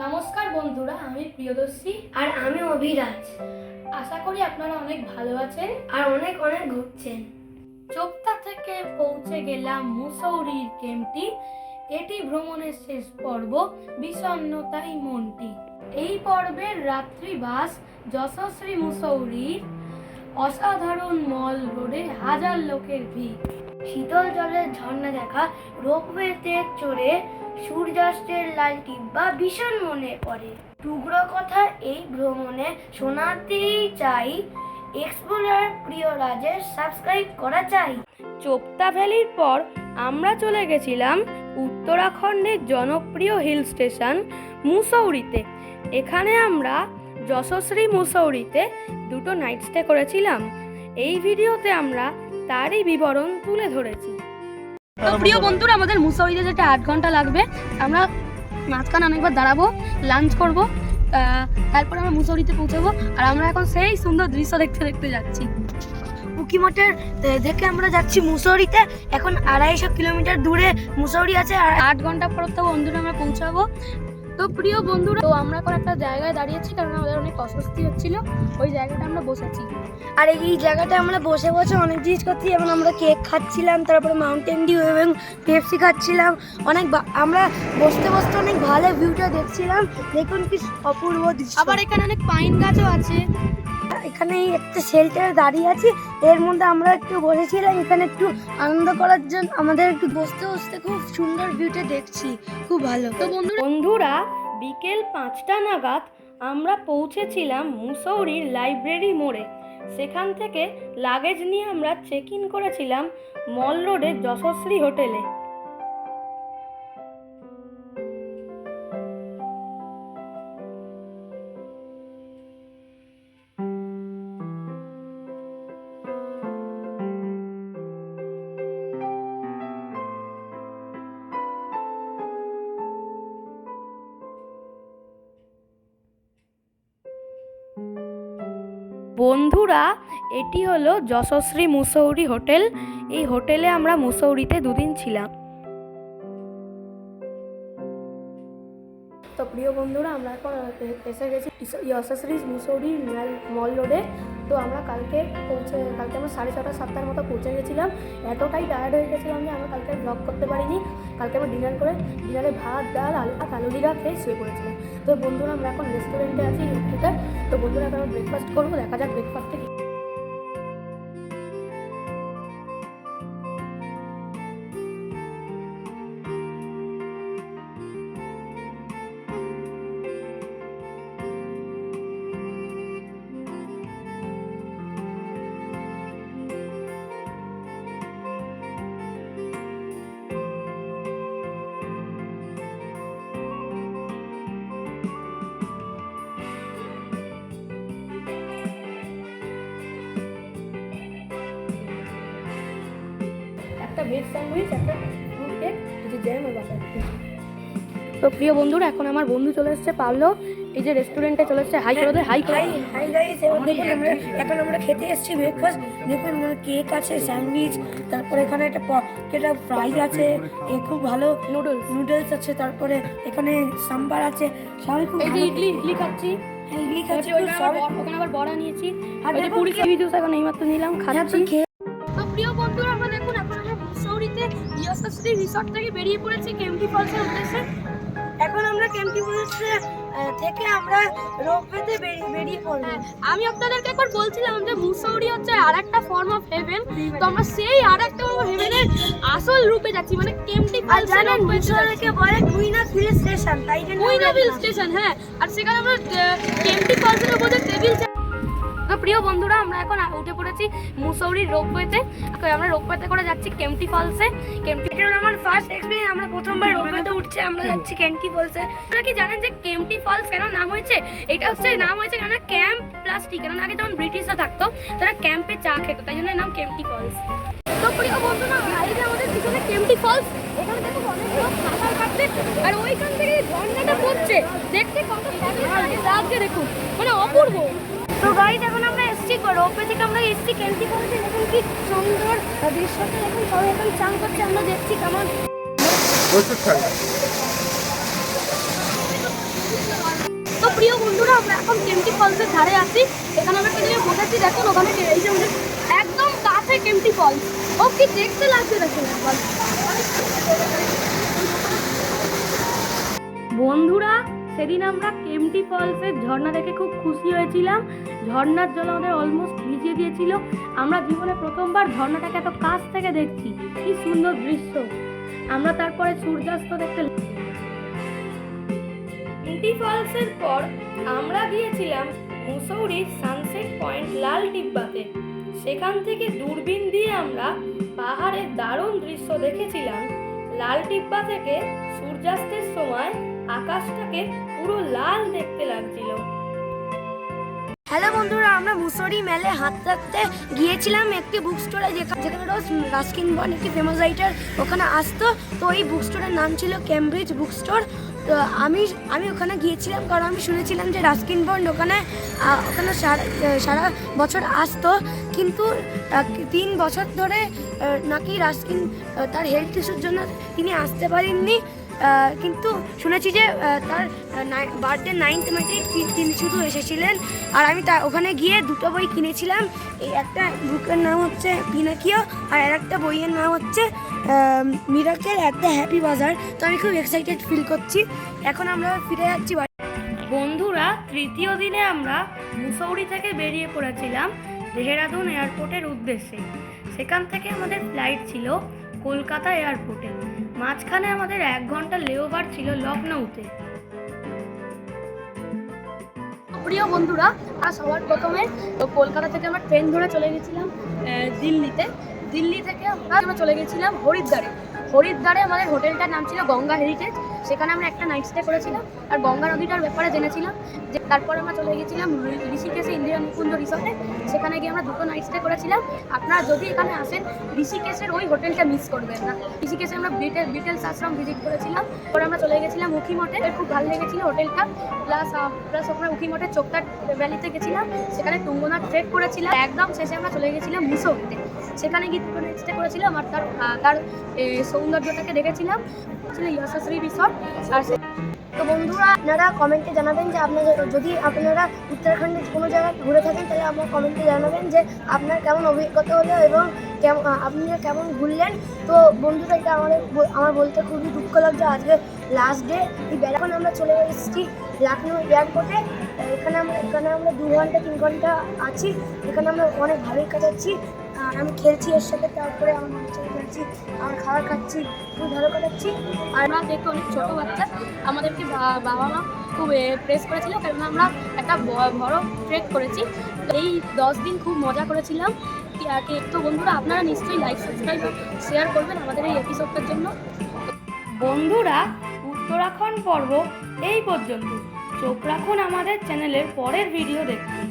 নমস্কার বন্ধুরা, আমি প্রিয়দর্শী আর আমি অভিরাজ। আশা করি আপনারা অনেক ভালো আছেন আর অনেক অনেক ঘুরছেন। চোপতা থেকে পৌঁছে গেলাম মুসৌরির কেমটি। এটি ভ্রমণের শেষ পর্ব, বিষণ্ণতাই মনটি। এই পর্বের রাত্রিবাস যশস্বী মুসৌরির। অসাধারণ মল রোডে হাজার লোকের ভিড়। শীতল জলের ঝর্ণা দেখা, রোপওয়েতে চড়ে সূর্যাস্তের লাল টিব্বা ভীষণ মনে পড়ে। টুকরো কথা এই ভ্রমণে শোনাতেই চাই। এক্সপ্লোরার প্রিয় রাজের সাবস্ক্রাইব করা চাই। চোপতা ভ্যালির পর আমরা চলে গেছিলাম উত্তরাখণ্ডের জনপ্রিয় হিল স্টেশন মুসৌরিতে। এখানে আমরা যশশ্রী মুসৌরিতে দুটো নাইট স্টে করেছিলাম। এই ভিডিওতে আমরা তারই বিবরণ তুলে ধরেছি। তো প্রিয় বন্ধুরা, আমাদের মুসাউরিতে যেটা আট ঘণ্টা লাগবে, আমরা মাঝখানে অনেকবার দাঁড়াবো লাঞ্চ করব তারপরে আমরা মুসৌরিতে পৌঁছাবো, আর আমরা এখন সেই সুন্দর দৃশ্য দেখতে দেখতে যাচ্ছি। উকিমঠের থেকে আমরা যাচ্ছি মুসৌরিতে এখন আড়াইশো কিলোমিটার দূরে মুসৌরি আছে, আর আট ঘণ্টা পর তো বন্ধুরা আমরা পৌঁছাবো। তো প্রিয় বন্ধুরা তো আমরা এখন একটা জায়গায় দাঁড়িয়েছি কারণ আমাদের অনেক অস্বস্তি হচ্ছিল। ওই জায়গাটা আমরা বসেছি। আর এই জায়গাটা আমরা বসে বসে অনেক জিনিস করছি এবং আমরা কেক খাচ্ছিলাম তারপরে মাউন্টেন ডিউ এবং পেপসি খাচ্ছিলাম। অনেক আমরা বসতে বসতে অনেক ভালো ভিউটা দেখছিলাম। দেখুন কি অপূর্ব দৃশ্য। আবার এখানে অনেক পাইন গাছও আছে। এখানে একটা শেল্টারে দাঁড়িয়ে আছি। এর মধ্যে আমরা একটু বসেছিলাম, এখানে একটু আনন্দ করার জন্য। আমাদের একটু বসতে বসতে খুব সুন্দর ভিউটা দেখছি, খুব ভালো। তো বন্ধুরা বন্ধুরা, বিকেল পাঁচটা নাগাদ আমরা পৌঁছেছিলাম মুসৌরির লাইব্রেরি মোড়ে। সেখান থেকে লাগেজ নিয়ে আমরা চেক ইন করেছিলাম মল রোডের যশস্বী হোটেলে। এটি হলো যশশ্রী মুসৌরি হোটেল। এই হোটেলে আমরা মুসৌরিতে দুদিন ছিলাম। তো প্রিয় বন্ধুরা, আমরা এখন এসে গেছি যশস্বী মুসৌরি মল- রোডে। তো আমরা কালকে পৌঁছে, কালকে আমরা সাড়ে ছটা, সাতটার মতো পৌঁছে গেছিলাম। এতটাই টায়ার্ড হয়ে গেছিলাম যে আমরা কালকে ব্লগ করতে পারিনি। কালকে আমরা ডিনার করে ডিনারে ভাত, ডাল, আলু আর আলু জিরা খেয়ে শুয়ে পড়েছিলাম। তো বন্ধুরা, আমরা এখন রেস্টুরেন্টে আছি তো বন্ধুরা, এখন ব্রেকফাস্ট করব। দেখা যাক ব্রেকফাস্টে একটা ভেজ স্যান্ডউইচ একটা ফ্রুট কেক কিছু জ্যাম আর বাটার তো প্রিয় বন্ধুরা এখন আমার বন্ধু চলে এসেছে পাবলো এই যে রেস্টুরেন্টে চলে এসেছে হাই করে হাই করে হাই হাই গাইস দেখুন আমরা এখন আমরা খেতে এসেছি ব্রেকফাস্ট দেখুন কেক আছে স্যান্ডউইচ তারপরে এখানে একটা পকেটা ফ্রাই আছে এ খুব ভালো নুডলস নুডলস আছে তারপরে এখানে সাম্বার আছে সবাই খুব এই যে ইডলি ইডলি খাচ্ছি। হ্যাঁ, ইডলি খাচ্ছি ওখানে আবার ওখানে আবার বড়া নিয়েছি। আর পুরি জুস এখন এইমাত্র নিলাম হ্যাঁ, খাচ্ছি। ইয়সাশ্রী রিসর্ট থেকে বেরিয়ে পড়েছি কেমটি ফলসের উদ্দেশ্যে। এখন আমরা ক্যাম্পটি পুলিশে থেকে আমরা রোপওয়েতে বেরিয়ে পড়ব। হ্যাঁ, আমি আপনাদেরকে একবার বলছিলাম যে মুসৌরি হচ্ছে আর একটা ফর্ম অফ হেভেন তো আমরা সেই আর একটা ফর্ম অফ হেভেনের আসল রূপে যাচ্ছি মানে কেমটি আর ফলসের জানেন মুসৌরিকে বলে কুইনা হিল স্টেশন তাই জন্য আমরা কুইনাভিল স্টেশন হ্যাঁ। আর সেখানে আমরা কেমটি ফলসের উপর যে টেবিল তো প্রিয় বন্ধুরা, আমরা এখন উঠে পড়েছি মুসৌরির রোপওয়েতে। আমরা রোপওয়েতে করে যাচ্ছি কেমটি ফলসে। কেমটি এটা আমার ফার্স্ট এক্সপিরিয়েন্স আমরা প্রথমবার রোপওয়েতে উঠছি, আমরা যাচ্ছি ক্যান্টি ফলসে। আপনারা কি জানেন যে কেমটি ফলস কেন নাম হয়েছে? এটা হচ্ছে নাম হয়েছে কেন ক্যাম্প প্লাস্টিক কেন আগে যখন ব্রিটিশরা থাকতো, তারা ক্যাম্পে চা খেত, তাই জন্য নাম কেমটি ফলস। তো প্রিয় বন্ধুরা, এই আমাদের পিছনে কেমটি ফলস, এখানে অনেক লোক আর ওইখান থেকে ঝর্ণাটা পড়ছে, দেখতে কত লাগছে দেখুন মানে অপূর্ব। তো গাইজ এখন আমরা এসছি রোপওয়ে থেকে আমরা এসছি ক্যান্টি বলছে দেখুন কি সুন্দর দৃশ্যটা দেখুন সবাই এখন চান করছে আমরা দেখছি কেমন। প্রচুর ঠান্ডা। এখন কেমটি ফলসের ধারে আছি। এখানে আমরা জায়গায় বসেছি দেখুন ওখানে এই যে একদম কাছে কেমটি ফলস ও কি দেখতে লাগছে দেখুন বন্ধুরা সেদিন আমরা কেমটি ফলসের ঝর্ণা দেখে খুব খুশি হয়েছিলাম। ঝর্ণার জল আমাদের অলমোস্ট ভিজিয়ে দিয়েছিল। আমরা জীবনে প্রথমবার ঝর্ণাটাকে এত কাছ থেকে দেখছি। কি সুন্দর দৃশ্য। আমরা তারপরে সূর্যাস্ত দেখতে কেমটি ফলসের পর আমরা গিয়েছিলাম মুসৌরির সানসেট পয়েন্ট লাল ডিব্বাতে সেখান থেকে দূরবীন দিয়ে আমরা পাহাড়ের দারুণ দৃশ্য দেখেছিলাম। লাল ডিব্বা থেকে সূর্যাস্তের সময় আকাশটাকে পুরো লাল দেখতে লাগছিল। হ্যালো বন্ধুরা, আমরা মুসরি মেলে হাঁটতে হাঁটতে গিয়েছিলাম একটি বুক স্টোরে যেখানে রোজ রাস্কিন বন একটি ফেমাস রাইটার ওখানে আসতো। তো এই বুক স্টোরের নাম ছিল ক্যামব্রিজ বুক স্টোর তো আমি আমি ওখানে গিয়েছিলাম কারণ আমি শুনেছিলাম যে রাস্কিন বন্ড ওখানে ওখানে সারা বছর আসতো। কিন্তু তিন বছর ধরে নাকি রাস্কিন তার হেলথ ইস্যুর জন্য তিনি আসতে পারেননি। কিন্তু শুনেছি যে তার বার্থডে নাইন্থ মাইতে তিনি শুধু এসেছিলেন। আর আমি তা, ওখানে গিয়ে দুটো বই কিনেছিলাম। এই একটা বুকের নাম হচ্ছে পিনাকিও, আর আর একটা বইয়ের নাম হচ্ছে মিরাকেল একটা হ্যাপি বাজার তো আমি খুব এক্সাইটেড ফিল করছি। এখন আমরা ফিরে যাচ্ছি বন্ধুরা, তৃতীয় দিনে আমরা মুসৌরি থেকে বেরিয়ে পড়েছিলাম দেহরাদুন এয়ারপোর্টের উদ্দেশ্যে। সেখান থেকে আমাদের ফ্লাইট ছিল কলকাতা এয়ারপোর্টে। মাঝখানে আমাদের এক ঘণ্টা লেওভার ছিল লখনৌতে প্রিয় বন্ধুরা আর সবার প্রথমে কলকাতা থেকে আমরা ট্রেন ধরে চলে গেছিলাম দিল্লিতে। দিল্লি থেকে আমরা চলে গেছিলাম হরিদ্বারে। হরিদ্বারে আমাদের হোটেলটার নাম ছিল গঙ্গা হেরিটেজ। সেখানে আমরা একটা নাইট স্টে করেছিলাম। আর গঙ্গা নদীটার ব্যাপারে জেনেছিলাম। যে তারপর আমরা চলে গেছিলাম ঋষিকেশে ইন্দিরা নিকুঞ্জ রিসর্টে সেখানে গিয়ে আমরা দুটো নাইট স্টে করেছিলাম। আপনারা যদি এখানে আসেন, ঋষিকেশের ওই হোটেলটা মিস করবেন না। ঋষিকেশে আমরা বিটেল বিটেলস আশ্রম ভিজিট করেছিলাম। পরে আমরা চলে গেছিলাম উখি মঠে। খুব ভালো লেগেছিল হোটেলটা। প্লাস প্লাস ওখানে উখি মঠে চোখটার ভ্যালিতে গেছিলাম। সেখানে টুঙ্গনার ট্রেক করেছিলাম। একদম শেষে আমরা চলে গেছিলাম মুসৌরিতে সেখানে গিয়ে দুটো নাইট স্টে করেছিলাম। আর তার তার সৌন্দর্যটাকে দেখেছিলাম। ছিল যশস্বী রিসর্ট আর তো বন্ধুরা, আপনারা কমেন্টে জানাবেন যে আপনাদের যদি আপনারা উত্তরাখণ্ডের কোনো জায়গায় ঘুরে থাকেন, তাহলে আমার কমেন্টে জানাবেন যে আপনার কেমন অভিজ্ঞতা হলো এবং কেমন আপনি কেমন ঘুরলেন। তো বন্ধুরা, এটা আমাদের আমার বলতে খুবই দুঃখ লাগছে আজকে লাস্ট ডে এই এখন আমরা চলে এসেছি লখনৌ এয়ারপোর্টে। এখানে আমরা এখানে আমরা দু ঘণ্টা, তিন ঘণ্টা আছি। এখানে আমরা অনেক ভালোই কাটাচ্ছি। আমি খেলছি এর সাথে, তারপরে আমার সাথে খেলছি আমার খাবার খাচ্ছি খুব ভালো কাটাচ্ছি। আর আমরা দেখতে অনেক ছোট বাচ্চা, আমাদেরকে বাবা মা খুব প্রেস করেছিল কারণ আমরা একটা বড় ট্রেক করেছি। এই দশ দিন খুব মজা করেছিলাম। কি- তো বন্ধুরা, আপনারা নিশ্চয়ই লাইক সাবস্ক্রাইব শেয়ার করবেন আমাদের এই এপিসোডটার জন্য। বন্ধুরা, উত্তরাখণ্ড পর্ব এই পর্যন্ত। চোখ রাখুন আমাদের চ্যানেলের পরের ভিডিও দেখতে।